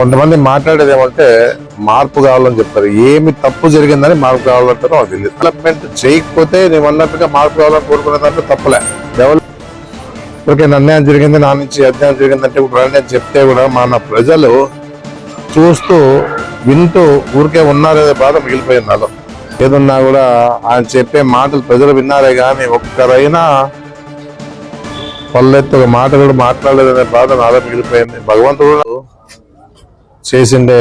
కొంతమంది మాట్లాడేది ఏమంటే మార్పు కావాలని చెప్తారు ఏమి తప్పు జరిగిందని మార్పు కావాలంటారో అది డెవలప్మెంట్ చేయకపోతే నేను అన్నట్టుగా మార్పు కావాలని కోరుకునే దాంట్లో తప్పులే. డెవలప్ అన్యాయం జరిగింది నా నుంచి అన్యాయం జరిగిందంటే ఇప్పుడు రండి చెప్తే కూడా మన ప్రజలు చూస్తూ వింటూ ఊరికే ఉన్నారనే బాధ మిగిలిపోయింది నాలో. ఏదున్నా కూడా ఆయన చెప్పే మాటలు ప్రజలు విన్నారే కానీ ఒక్కరైనా పల్లెత్తు మాట కూడా మాట్లాడలేదనే బాధ నాలో మిగిలిపోయింది. భగవంతుడు చేసిండే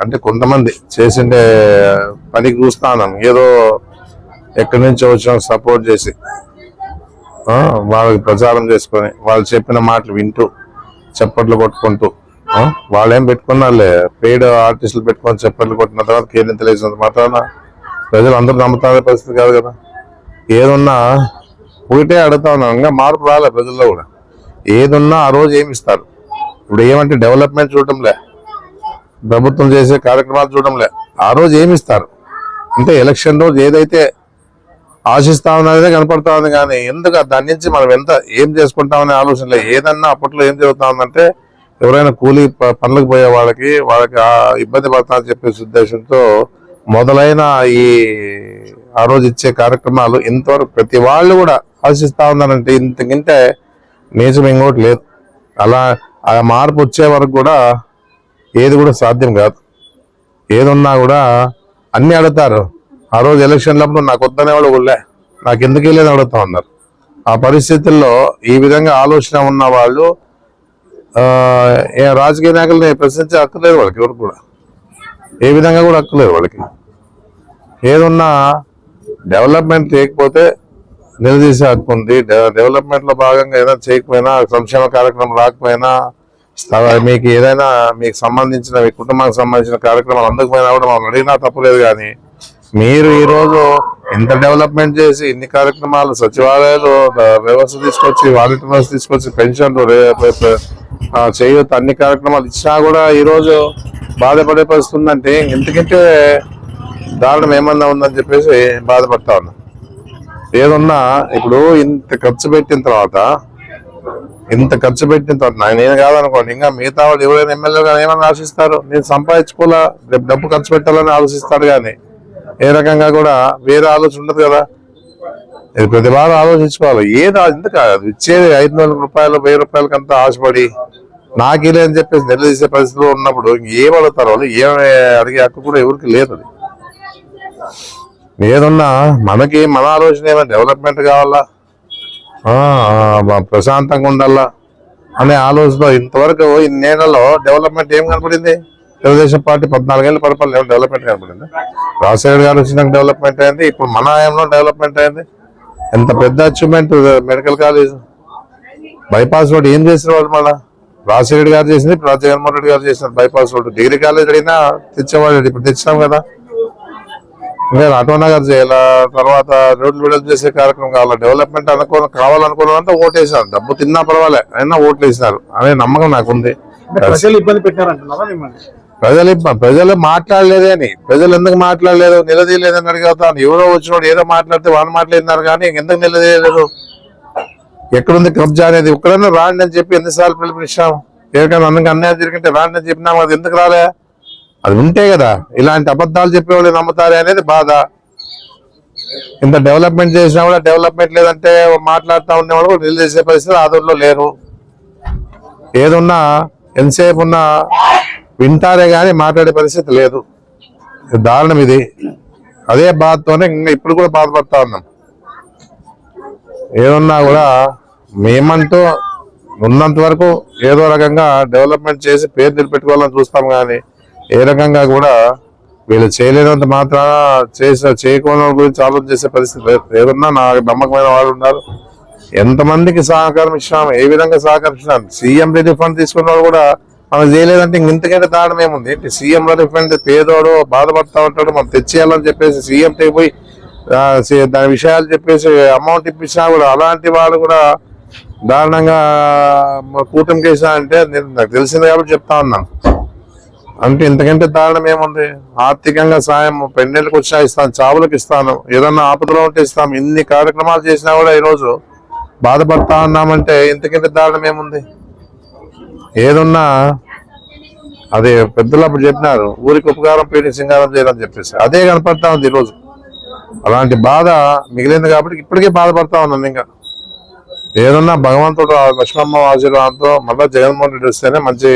అంటే కొంతమంది చేసిండే పనికి చూస్తాను. ఏదో ఎక్కడి నుంచో వచ్చిన సపోర్ట్ చేసి వాళ్ళకి ప్రచారం చేసుకొని వాళ్ళు చెప్పిన మాటలు వింటూ చప్పట్లు కొట్టుకుంటూ ఆ, వాళ్ళేం పెట్టుకున్నారులే? పెయిడ్ ఆర్టిస్టులు పెట్టుకొని చప్పట్లు కొట్టిన తర్వాత కేంద్రం తెలిసినంత మాత్రాన ప్రజలు అందరూ నమ్ముతారే పరిస్థితి కాదు కదా. ఏదున్నా ఒకటే అడుగుతా ఉన్నాం. ఇంకా మార్పు రాలే ప్రజల్లో కూడా. ఏదున్నా ఆ రోజు ఏమి ఇస్తారు? ఇప్పుడు ఏమంటే డెవలప్మెంట్ చూడటంలే. ప్రభుత్వం చేసే కార్యక్రమాలు చూడడంలే. ఆ రోజు ఏమి ఇస్తారు అంటే ఎలక్షన్ రోజు ఏదైతే ఆశిస్తా ఉన్నదే కనపడతా ఉంది కానీ ఎందుకు దాని నుంచి మనం ఎంత ఏం చేసుకుంటామనే ఆలోచన లేదు. ఏదన్నా అప్పట్లో ఏం జరుగుతా ఉందంటే ఎవరైనా కూలీ ప- పనులకు పోయే వాళ్ళకి వాళ్ళకి ఆ ఇబ్బంది పడతామని చెప్పేసి ఉద్దేశంతో మొదలైన ఈ ఆ రోజు ఇచ్చే కార్యక్రమాలు ఇంతవరకు ప్రతి వాళ్ళు కూడా ఆశిస్తా ఉన్నారంటే ఇంతకింటే నీచం ఇంకోటి లేదు. అలా ఆ మార్పు వచ్చే వరకు కూడా ఏది కూడా సాధ్యం కాదు. ఏదున్నా కూడా అన్ని అడుగుతారు. ఆ రోజు ఎలక్షన్లప్పుడు నాకు వద్దనే వాళ్ళు ఊళ్ళే నాకు ఎందుకు లేదు అడుగుతా ఉన్నారు. ఆ పరిస్థితుల్లో ఈ విధంగా ఆలోచన ఉన్న వాళ్ళు ఏ రాజకీయ నాయకులని ప్రశ్నించే అక్కర్లేదు వాళ్ళకి ఎవరు కూడా. ఏ విధంగా కూడా అక్కర్లేదు వాళ్ళకి. ఏదున్నా డెవలప్మెంట్ చేయకపోతే నిలదీసే హక్కు ఉంది. డెవలప్మెంట్లో భాగంగా ఏదైనా చేయకపోయినా సంక్షేమ కార్యక్రమం రాకపోయినా మీకు ఏదైనా మీకు సంబంధించిన మీ కుటుంబానికి సంబంధించిన కార్యక్రమాలు అందకపోయినా కూడా మనం అడిగినా తప్పలేదు కానీ మీరు ఈరోజు ఇంత ఎంత డెవలప్మెంట్ చేసి ఇన్ని కార్యక్రమాలు సచివాలయాలు వ్యవస్థ తీసుకొచ్చి వాలంటీర్ వ్యవస్థ తీసుకొచ్చి పెన్షన్లు చేయొచ్చు అన్ని కార్యక్రమాలు ఇచ్చినా కూడా ఈరోజు బాధపడే పరిస్థితి ఉందంటే ఎందుకంటే దారుణం ఏమన్నా ఉందని చెప్పేసి బాధపడతా ఉన్నా. ఏదన్నా ఇప్పుడు ఇంత ఖర్చు పెట్టిన తర్వాత ఇంత ఖర్చు పెట్టిన తర్వాత నేను కాదనుకోండి ఇంకా మిగతా వాళ్ళు ఎవరైనా ఎమ్మెల్యే కానీ ఏమైనా ఆశిస్తారు? నేను సంపాదించుకోలే రేపు డబ్బు ఖర్చు పెట్టాలని ఆలోచిస్తారు కానీ ఏ రకంగా కూడా వేరే ఆలోచన ఉండదు కదా. ఇది ప్రతి వారు ఆలోచించుకోవాలి. ఏది ఎందుకు ఇచ్చేది ఐదు వందల రూపాయలు వెయ్యి రూపాయలకంతా ఆశపడి నాకేలే అని చెప్పేసి నిలదీసే పరిస్థితిలో ఉన్నప్పుడు ఏం అడుగుతారు వాళ్ళు? ఏం అడిగే హక్కు కూడా ఎవరికి లేదు అది. ఏదున్నా మనకి మన ఆలోచన ఏమైనా డెవలప్మెంట్ కావాలా? ప్రశాంతంగా ఉండాలా అనే ఆలోచనలో ఇంతవరకు ఇన్నేళ్ళలో డెవలప్మెంట్ ఏం కనపడింది? తెలుగుదేశం పార్టీ పద్నాలుగేళ్ళు పరిపాలన డెవలప్మెంట్ కనపడింది? రాజశేఖర్ గారు వచ్చినాక డెవలప్మెంట్ అయింది ఇప్పుడు మన హయాంలో డెవలప్మెంట్ అయింది. ఎంత పెద్ద achievement medical college. Bypass road ఏం చేసిన వాళ్ళు మళ్ళా? రాజశేఖర్ గారు చేసింది ఇప్పుడు జగన్మోహన్ రెడ్డి గారు చేసిన బైపాస్ రోడ్ డిగ్రీ కాలేజ్ అడిగినా తెచ్చేవాళ్ళు ఇప్పుడు తెచ్చినాం కదా. ఇంకా ఆటో నగర్ చేయాల తర్వాత రోడ్లు విడుదల చేసే కార్యక్రమం కావాలి? డెవలప్మెంట్ అనుకో కావాలనుకున్నంత ఓటు వేసినారు డబ్బు తిన్నా పర్వాలే అయినా ఓట్లు వేసినారు అనే నమ్మకం నాకుంది. ప్రజలు ఇబ్బంది పెట్టారంటున్నారా మిమ్మల్ని? ప్రజలు ఇబ్బ- ప్రజలు మాట్లాడలేదే అని. ప్రజలు ఎందుకు మాట్లాడలేదు? నిలదీయలేదని అడిగవుతాను ఎవరో వచ్చినోడు ఏదో మాట్లాడితే వాళ్ళు మాట్లాడినారు కానీ ఎందుకు నిలదీయలేదు? ఎక్కడుంది కబ్జా అనేది? ఒక్కడన్నా రాండి అని చెప్పి ఎన్నిసార్లు పిలుపునిచ్చాం ఎవరికైనా అందరికి అన్యాయం జరిగింటే రాండి అని చెప్పినాం అది ఎందుకు రాలే? అది ఉంటే కదా ఇలాంటి అబద్ధాలు చెప్పేవాళ్ళు నమ్ముతారే అనేది బాధ. ఇంత డెవలప్మెంట్ చేసినా కూడా డెవలప్మెంట్ లేదంటే మాట్లాడుతూ ఉండేవాళ్ళు కూడా నిలదీసే పరిస్థితి ఆదరణలో లేరు. ఏదున్నా ఎంతసేపు ఉన్నా వింటారే కానీ మాట్లాడే పరిస్థితి లేదు. దారుణం ఇది. అదే బాధతోనే ఇంకా ఇప్పుడు కూడా బాధపడతా ఉన్నాం. ఏదున్నా కూడా మేమంటూ ఉన్నంత వరకు ఏదో రకంగా డెవలప్మెంట్ చేసి పేరు నిలబెట్టుకోవాలని చూస్తాం కానీ ఏ రకంగా కూడా వీళ్ళు చేయలేనంత మాత్రాన చేసిన చేయకుండా గురించి ఆలోచన చేసే పరిస్థితి ఏదన్నా నాకు నమ్మకమైన వాళ్ళు ఉన్నారు. ఎంతమందికి సహకారం ఇచ్చినాము ఏ విధంగా సహకరించినాం సీఎం రిలీఫ్ ఫండ్ తీసుకున్న వాళ్ళు కూడా మనం చేయలేదంటే ఇంతకంటే దారుణం ఏముంది? ఏంటి? సీఎం రిలీఫ్ ఫండ్ పేదోడు బాధపడతా ఉంటాడు మనం తెచ్చేయాలని చెప్పేసి సీఎం పోయి దాని విషయాలు చెప్పేసి అమౌంట్ ఇప్పించినా కూడా అలాంటి వాళ్ళు కూడా దారుణంగా కూటమి కేసా అంటే నేను నాకు తెలిసింది కాబట్టి చెప్తా ఉన్నాను. అంటే ఇంతకంటే దారుణం ఏముంది? ఆర్థికంగా సాయం పెండెంట్కి వచ్చినా ఇస్తాను చావులకు ఇస్తాను. ఏదన్నా ఆపదలో ఉంటే ఇస్తాం. ఇన్ని కార్యక్రమాలు చేసినా కూడా ఈరోజు బాధపడతా ఉన్నామంటే ఇంతకంటే దారుణం ఏముంది? ఏదున్నా అదే పెద్దలు అప్పుడు చెప్పినారు ఊరికి ఉపకారం పీడి సింగారం చేయాలని చెప్పేసి. అదే కనపడతా ఉంది ఈరోజు. అలాంటి బాధ మిగిలింది కాబట్టి ఇప్పటికే బాధపడతా ఉన్నాను ఇంకా. ఏదన్నా భగవంతుడు లక్ష్మమ్మ ఆశీర్వాదంతో మళ్ళీ జగన్మోహన్ రెడ్డి వస్తేనే మంచి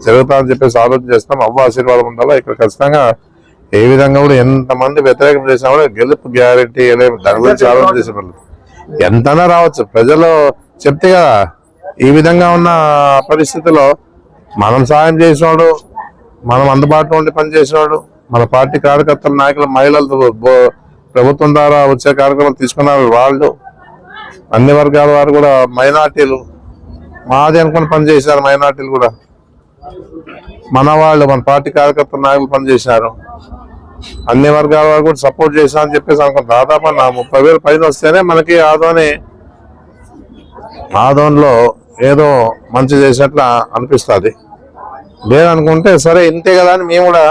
జరుగుతామని చెప్పేసి ఆలోచన చేస్తాం అవ్వ ఆశీర్వాదం ఉండాలా? ఇక్కడ ఖచ్చితంగా ఏ విధంగా కూడా ఎంతమంది వ్యతిరేకం చేసినా కూడా గెలుపు గ్యారెంటీ దాని గురించి ఆలోచన చేసే వాళ్ళు. ఎంతనా రావచ్చు. ప్రజలు చెప్తే కదా ఈ విధంగా ఉన్న పరిస్థితిలో మనం సాయం చేసినోడు మనం అందుబాటులో ఉండి పనిచేసినోడు మన పార్టీ కార్యకర్తల నాయకులు మహిళలతో బో- ప్రభుత్వం ద్వారా వచ్చే కార్యక్రమాలు తీసుకున్నారు వాళ్ళు అన్ని వర్గాల వారు కూడా మైనార్టీలు. మాది అనుకుని పనిచేశారు మైనార్టీలు కూడా. మన వాళ్ళు మన పార్టీ కార్యకర్త నాయకులు పనిచేశారు అన్ని వర్గాల వారు కూడా సపోర్ట్ చేశా అని చెప్పేసి అనుకున్నాం దాదాపు నా ముప్పై వేలు పైన వస్తేనే మనకి ఆదోని ఆదోన్లో ఏదో మంచి చేసినట్లు అనిపిస్తుంది. లేదనుకుంటే సరే ఇంతే కదా అని మేము కూడా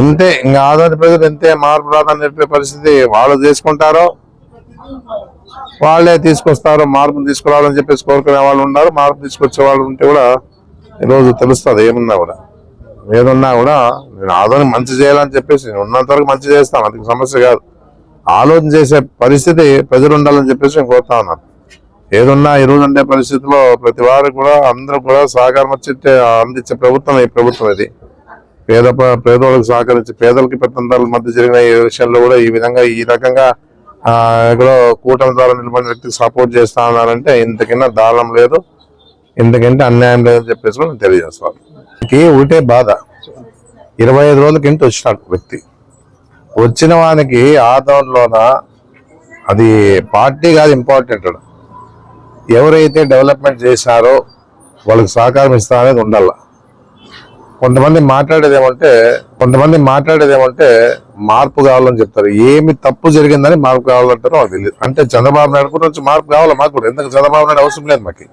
ఇంతే ఇంకా ఆదోని ప్రజలు ఇంతే మార్పు రాదని చెప్పే పరిస్థితి వాళ్ళు చేసుకుంటారో వాళ్ళే తీసుకొస్తారు మార్పును తీసుకురావాలని చెప్పేసి కోరుకునే వాళ్ళు ఉన్నారు మార్పు తీసుకొచ్చే వాళ్ళు ఉంటే కూడా ఈరోజు తెలుస్తుంది ఏమున్నా కూడా. ఏదున్నా కూడా నేను ఆలోచన మంచి చేయాలని చెప్పేసి నేను ఉన్నంత వరకు మంచి చేస్తాను అది సమస్య కాదు. ఆలోచన చేసే పరిస్థితి ప్రజలు ఉండాలని చెప్పేసి నేను కోరుతా ఉన్నాను. ఏదున్నా ఈ ఉండే పరిస్థితిలో ప్రతి వారు కూడా అందరూ కూడా సహకారం వచ్చి అందించే ప్రభుత్వం ఈ ప్రభుత్వం ఇది. పేద ప- పేదోళ్ళకి సహకరించి పేదలకి పెత్తందారుల మధ్య జరిగిన ఈ విషయంలో కూడా ఈ విధంగా ఈ రకంగా ఆ, ఎక్కడో కూటమి ద్వారా నిలబడిన వ్యక్తికి సపోర్ట్ చేస్తా ఉన్నారంటే ఇంతకన్నా దారుణం లేదు. ఎందుకంటే అన్యాయం లేదని చెప్పేసి కూడా తెలియజేస్తాం తెలియజేస్తాను ఒకటే బాధ. ఇరవై ఐదు రోజుల కింద వచ్చినాడు వ్యక్తి. వచ్చిన వానికి ఆదంలోన అది పార్టీ కాదు ఇంపార్టెంట్ ఎవరైతే డెవలప్మెంట్ చేశారో వాళ్ళకి సహకారం ఇస్తా అనేది ఉండాల. కొంతమంది మాట్లాడేది ఏమంటే కొంతమంది మాట్లాడేది ఏమంటే మార్పు కావాలని చెప్తారు. ఏమి తప్పు జరిగిందని మార్పు కావాలంటారో తెలియదు. అంటే చంద్రబాబు నాయుడు గురించి మార్పు కావాలి మాకు కూడా? ఎందుకు చంద్రబాబు నాయుడు అవసరం లేదు మాకు?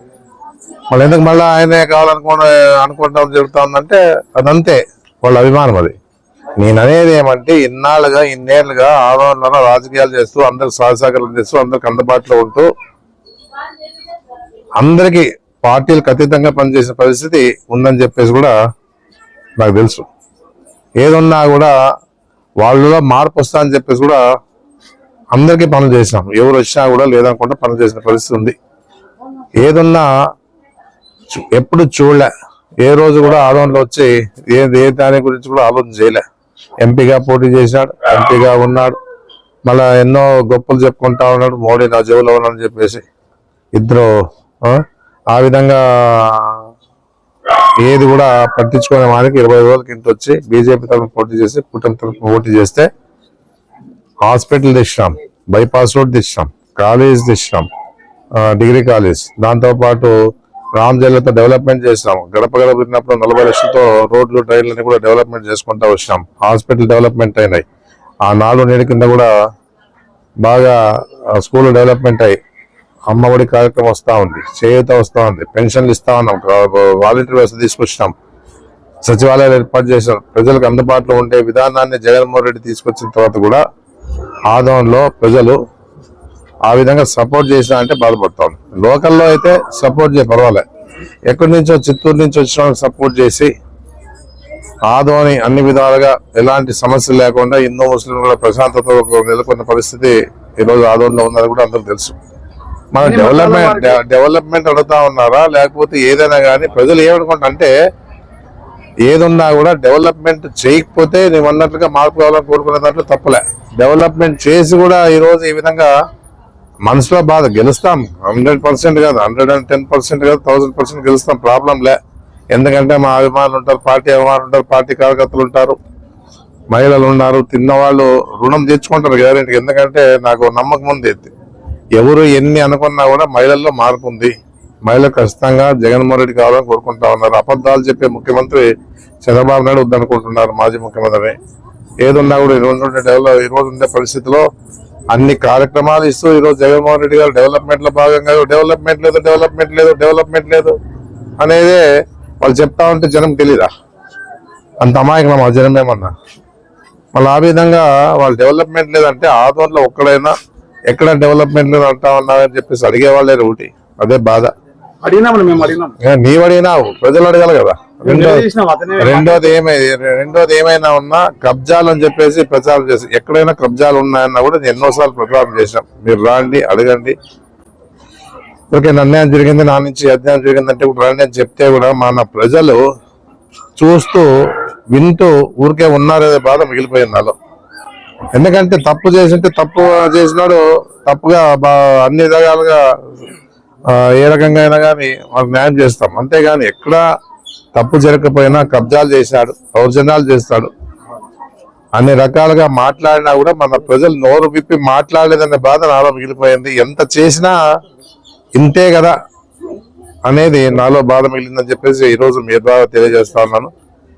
మళ్ళీ ఎందుకు మళ్ళీ ఆయనే కావాలనుకుని అనుకుంటాం జరుగుతా ఉందంటే అదంతే. వాళ్ళ అభిమానం అది. నేను అనేది ఏమంటే ఇన్నాళ్ళుగా ఇన్నేళ్ళుగా ఆందోళన రాజకీయాలు చేస్తూ అందరికి సహసాకరణ చేస్తూ అందరికి అందుబాటులో ఉంటూ అందరికి పార్టీలకు అతీతంగా పనిచేసిన పరిస్థితి ఉందని చెప్పేసి కూడా నాకు తెలుసు. ఏదున్నా కూడా వాళ్ళలో మార్పు వస్తా అని చెప్పేసి కూడా అందరికీ పనులు చేసినాం. ఎవరు వచ్చినా కూడా లేదనుకుంటే పనులు చేసిన పరిస్థితి ఉంది. ఏదున్నా ఎప్పుడు చూడలే. ఏ రోజు కూడా ఆదోళనలో వచ్చి ఏ ఏ దాని గురించి కూడా ఆలోచన చేయలే. ఎంపీగా పోటీ చేసినాడు ఎంపీగా ఉన్నాడు. మళ్ళా ఎన్నో గొప్పలు చెప్పుకుంటా ఉన్నాడు. మోడీ నా జేబులో ఉన్నాడని చెప్పేసి. ఇద్దరు ఆ, విధంగా ఏది కూడా పట్టించుకునే వారికి ఇరవై రోజులకి ఇంత వచ్చి బీజేపీ తరఫున పోటీ చేసి కూటమి తరఫున పోటీ చేస్తే హాస్పిటల్ తెచ్చినాం. బైపాస్ రోడ్ తెచ్చినాం. కాలేజ్ తెచ్చినాం. Degree college. దాంతోపాటు రామ్ జిల్లాతో డెవలప్మెంట్ చేసినాం. గడప గడప తిన్నప్పుడు నలభై లక్షలతో రోడ్లు ట్రైన్లని కూడా డెవలప్మెంట్ చేసుకుంటా వచ్చినాం. హాస్పిటల్ డెవలప్మెంట్ అయినాయి. ఆ నాలుగు నేడు కింద కూడా బాగా స్కూల్ డెవలప్మెంట్ అయ్యి అమ్మఒడి కార్యక్రమం వస్తూ ఉంది. చేయూత వస్తూ ఉంది. పెన్షన్లు ఇస్తా ఉన్నాం. వాలంటీర్ వ్యవస్థ తీసుకొచ్చినాం. సచివాలయాలు ఏర్పాటు చేశాం ప్రజలకు అందుబాటులో ఉండే విధానాన్ని జగన్మోహన్ రెడ్డి తీసుకొచ్చిన తర్వాత కూడా ఆదోళనలో ప్రజలు ఆ విధంగా సపోర్ట్ చేసినా అంటే బాధపడతాం. లోకల్లో అయితే సపోర్ట్ చేయ పర్వాలే. ఎక్కడి నుంచో చిత్తూరు నుంచి వచ్చిన వాళ్ళకి సపోర్ట్ చేసి ఆదోని అన్ని విధాలుగా ఎలాంటి సమస్యలు లేకుండా హిందూ ముస్లింలు కూడా ప్రశాంతత నెలకొన్న పరిస్థితి ఈ రోజు ఆదోళనలో ఉన్నది కూడా అందరికి తెలుసు. మన డెవలప్మెంట్ డెవలప్మెంట్ అడుగుతా ఉన్నారా? లేకపోతే ఏదైనా కానీ ప్రజలు ఏమనుకుంటా అంటే ఏదున్నా కూడా డెవలప్మెంట్ చేయకపోతే నువ్వు అన్నట్లుగా మార్పు కావాలని కోరుకునే దాంట్లో తప్పలే. డెవలప్మెంట్ చేసి కూడా ఈ రోజు ఈ విధంగా మనసులో బాధ గెలుస్తాం. హండ్రెడ్ పర్సెంట్ కాదు హండ్రెడ్ అండ్ టెన్ పర్సెంట్ కాదు థౌసండ్ పర్సెంట్ గెలుస్తాం. ప్రాబ్లం లే. ఎందుకంటే మా అభిమానులు ఉంటారు పార్టీ అభిమానులు ఉంటారు పార్టీ కార్యకర్తలు ఉంటారు. మహిళలు ఉన్నారు తిన్నవాళ్ళు రుణం తెచ్చుకుంటారు గ్యారెంటీ ఎందుకంటే నాకు నమ్మకం ఉంది. ఎవరు ఎన్ని అనుకున్నా కూడా మహిళల్లో మార్పు ఉంది. మహిళలు ఖచ్చితంగా జగన్మోహన్ రెడ్డి కావాలని కోరుకుంటా ఉన్నారు. అబద్ధాలు చెప్పే ముఖ్యమంత్రి చంద్రబాబు నాయుడు వద్దనుకుంటున్నారు మాజీ ముఖ్యమంత్రి. ఏదున్నా కూడా ఈ రోజు ఉండే డెవలప్ ఈ రోజు ఉండే పరిస్థితిలో అన్ని కార్యక్రమాలు ఇస్తూ ఈ రోజు జగన్మోహన్ రెడ్డి గారు డెవలప్మెంట్లో భాగంగా డెవలప్మెంట్ లేదు డెవలప్మెంట్ లేదు డెవలప్మెంట్ లేదు అనేది వాళ్ళు చెప్తా ఉంటే జనం తెలీదా? అంత అమాయకం మా జనం ఏమన్నా? మళ్ళీ ఆ విధంగా వాళ్ళు డెవలప్మెంట్ లేదంటే ఆదోళనలో ఒక్కడైనా ఎక్కడ డెవలప్మెంట్ లేదు అంటా ఉన్నారని చెప్పేసి అడిగేవాళ్ళే ఒకటి అదే బాధ. మేము అడిగినాం నీవు అడిగినావు ప్రజలు అడగాలి కదా. రెండోది ఏమై రెండోది ఏమైనా ఉన్నా కబ్జాలు అని చెప్పేసి ప్రచారం చేసి ఎక్కడైనా కబ్జాలు ఉన్నాయన్నా కూడా నేను ఎన్నోసార్లు ప్రచారం చేశాం మీరు రాండి అడగండి. ఓకే అన్యాయం జరిగింది నా నుంచి అన్యాయం జరిగిందంటే ఇప్పుడు రండి అని చెప్తే కూడా మన ప్రజలు చూస్తూ వింటూ ఊరికే ఉన్నారనే బాధ మిగిలిపోయింది నాలో. ఎందుకంటే తప్పు చేసింటే తప్పు చేసినాడు తప్పుగా అన్ని ఆ, ఏ రకంగా అయినా కానీ వాళ్ళకి న్యాయం చేస్తాం. అంతేగాని ఎక్కడ తప్పు జరగకపోయినా కబ్జాలు చేశాడు దౌర్జన్యాలు చేస్తాడు. అన్ని రకాలుగా మాట్లాడినా కూడా మన ప్రజలు నోరు విప్పి మాట్లాడలేదనే బాధ నాలో మిగిలిపోయింది ఎంత చేసినా ఇంతే కదా అనేది నాలో బాధ మిగిలిందని చెప్పేసి ఈరోజు మీరు మీ ద్వారా తెలియజేస్తా ఉన్నాను.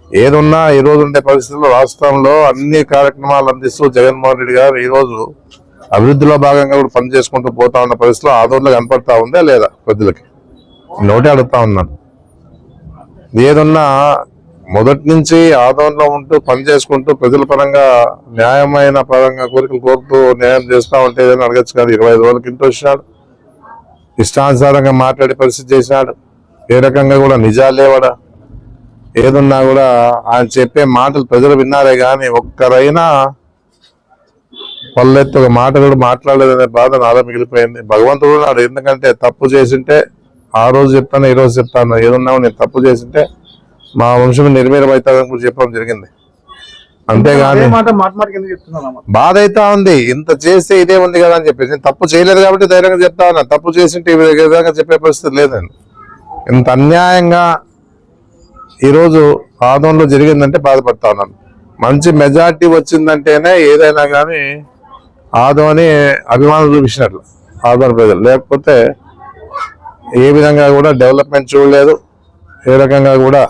ఏదున్నా ఈ రోజు ఉండే పరిస్థితుల్లో రాష్ట్రంలో అన్ని కార్యక్రమాలు అందిస్తూ జగన్మోహన్ రెడ్డి గారు ఈరోజు అభివృద్ధిలో భాగంగా కూడా పని చేసుకుంటూ పోతా ఉన్న పరిస్థితిలో ఆదోళన కనపడతా ఉందా లేదా ప్రజలకి? నోటే అడుగుతా ఉన్నాను. ఏదున్నా మొదటి నుంచి ఆదోళనలో ఉంటూ పని చేసుకుంటూ ప్రజల పరంగా న్యాయమైన పరంగా కోరికలు కోరుతూ న్యాయం చేస్తా ఉంటే ఏదైనా అడగచ్చు కాదు? ఇరవై ఐదు రోజులకి ఇంటి వచ్చినాడు. ఇష్టానుసారంగా మాట్లాడే పరిస్థితి చేశాడు ఏ రకంగా కూడా నిజాలు లేవడా? ఏదున్నా కూడా ఆయన చెప్పే మాటలు ప్రజలు విన్నారే కానీ ఒక్కరైనా పల్లెత్తు ఒక మాట కూడా మాట్లాడలేదనే బాధ నాలో మిగిలిపోయింది. భగవంతుడు నాడు ఎందుకంటే తప్పు చేసింటే ఆ రోజు చెప్తాను ఈ రోజు చెప్తాను ఏదున్నా నేను తప్పు చేసింటే మా వంశం కూడా చెప్పడం జరిగింది. అంతేగాని బాధ అయితే ఉంది. ఇంత చేస్తే ఇదే ఉంది కదా అని చెప్పేసి నేను తప్పు చేయలేదు కాబట్టి ధైర్యంగా చెప్తా ఉన్నా. తప్పు చేసింటే ఈ విధంగా చెప్పే పరిస్థితి లేదండి ఇంత అన్యాయంగా ఈరోజు ఆదంలో జరిగిందంటే బాధపడతా ఉన్నాను. మంచి మెజార్టీ వచ్చిందంటేనే ఏదైనా కానీ ఆదోని అభిమానం చూపించినట్లు ఆదోని ప్రజలు. లేకపోతే ఏ విధంగా కూడా డెవలప్మెంట్ చూడలేదు. ఏ రకంగా కూడా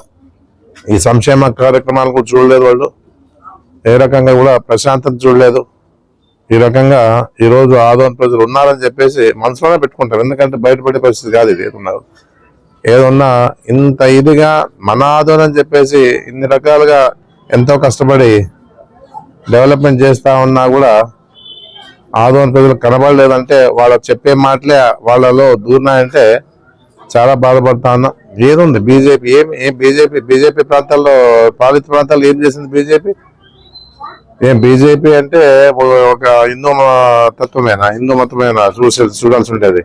ఈ సంక్షేమ కార్యక్రమాలు కూడా చూడలేదు వాళ్ళు. ఏ రకంగా కూడా ప్రశాంతత చూడలేదు. ఈ రకంగా ఈరోజు ఆదోన్ ప్రజలు ఉన్నారని చెప్పేసి మనసులోనే పెట్టుకుంటారు. ఎందుకంటే బయటపడే పరిస్థితి కాదు ఇది. ఏదన్నారు? ఏదన్నా ఇంత ఇదిగా మన ఆదోన్ అని చెప్పేసి ఇన్ని రకాలుగా ఎంతో కష్టపడి డెవలప్మెంట్ చేస్తా ఉన్నా కూడా ఆదోన్ ప్రజలు కనబడలేదంటే వాళ్ళ చెప్పే మాటలే వాళ్ళలో దూరినాయంటే చాలా బాధపడతా ఉన్నా ఏదుంది బీజేపీ? ఏం ఏం బీజేపీ? బీజేపీ ప్రాంతాల్లో పాలిత ప్రాంతాల్లో ఏం చేసింది బీజేపీ? ఏం బీజేపీ అంటే ఒక- హిందూ తత్వమేనా? హిందూ మతమేనా? చూసి చూడాల్సి ఉండేది.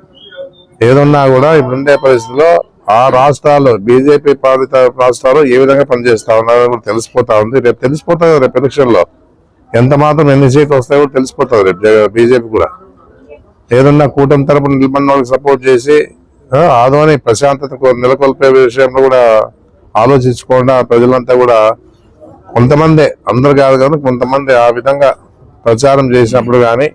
ఏదున్నా కూడా ఇప్పుడుండే పరిస్థితిలో ఆ రాష్ట్రాల్లో బీజేపీ పాలిత రాష్ట్రాలు ఏ విధంగా పనిచేస్తా ఉన్నారో కూడా తెలిసిపోతా ఉంది. రేపు తెలిసిపోతుంది కదా రేపు ఎలక్షన్లో. ఎంత మాత్రం ఎన్ని సీట్లు వస్తాయో కూడా తెలిసిపోతుంది రేపు బీజేపీ కూడా. ఏదన్నా కూటమి తరపున నిలబడిన వాళ్ళకి సపోర్ట్ చేసి ఆదోని ప్రశాంతత నెలకొల్పే విషయంలో కూడా ఆలోచించకుండా ప్రజలంతా కూడా కొంతమంది అందరు కాదు కానీ కొంతమంది ఆ విధంగా ప్రచారం చేసినప్పుడు కానీ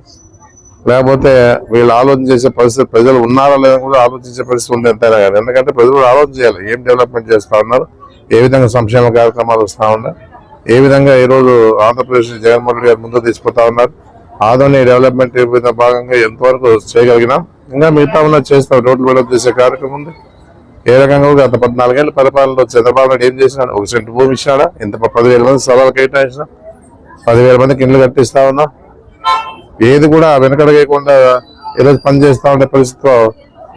లేకపోతే వీళ్ళు ఆలోచన చేసే పరిస్థితి ప్రజలు ఉన్నారా లేదని కూడా ఆలోచించే పరిస్థితి ఉంది ఎంతైనా కానీ ఎందుకంటే ప్రజలు కూడా ఆలోచన చేయాలి ఏం డెవలప్మెంట్ చేస్తూ ఉన్నారు ఏ విధంగా సంక్షేమ కార్యక్రమాలు వస్తూ ఉన్నారు ఏ విధంగా ఈ రోజు ఆంధ్రప్రదేశ్ జగన్మోహన్ రెడ్డి గారు ముందు తీసుకుపోతా ఉన్నారు? ఆదోని డెవలప్మెంట్ వివిధ భాగంగా ఎంతవరకు చేయగలిగినాం? ఇంకా మిగతా ఉన్న చేస్తాం రోడ్లు డెవలప్ చేసే కార్యక్రమం ఉంది. ఏ రకంగా గత పద్నాలుగేళ్ళ పరిపాలనలో చంద్రబాబు నాయుడు ఏం చేసినాడు ఒక సెంటు భూమి ఇచ్చినాడా? ఇంత పదివేల మంది స్థలాలు కేటాయించిన? పదివేల మందికి ఇండ్లు కట్టిస్తా ఉన్నాం? ఏది కూడా వెనకడగేయకుండా ఈరోజు పని చేస్తూ ఉండే పరిస్థితిలో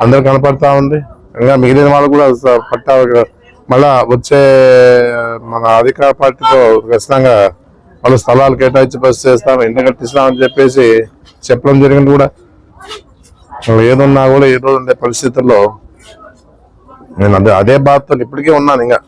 అందరు కనపడతా ఉంది. ఇంకా మిగిలిన వాళ్ళు కూడా పట్టా మళ్ళా వచ్చే మన అధికార పార్టీతో ఖచ్చితంగా మళ్ళీ స్థలాలు కేటాయించి బస్ చేస్తాం ఇంటి కట్టిస్తామని చెప్పేసి చెప్పడం జరిగింది కూడా. అసలు ఏదున్నా కూడా ఈ రోజు ఉండే పరిస్థితుల్లో నేను అదే అదే బాధతో ఇప్పటికే ఉన్నాను ఇంకా.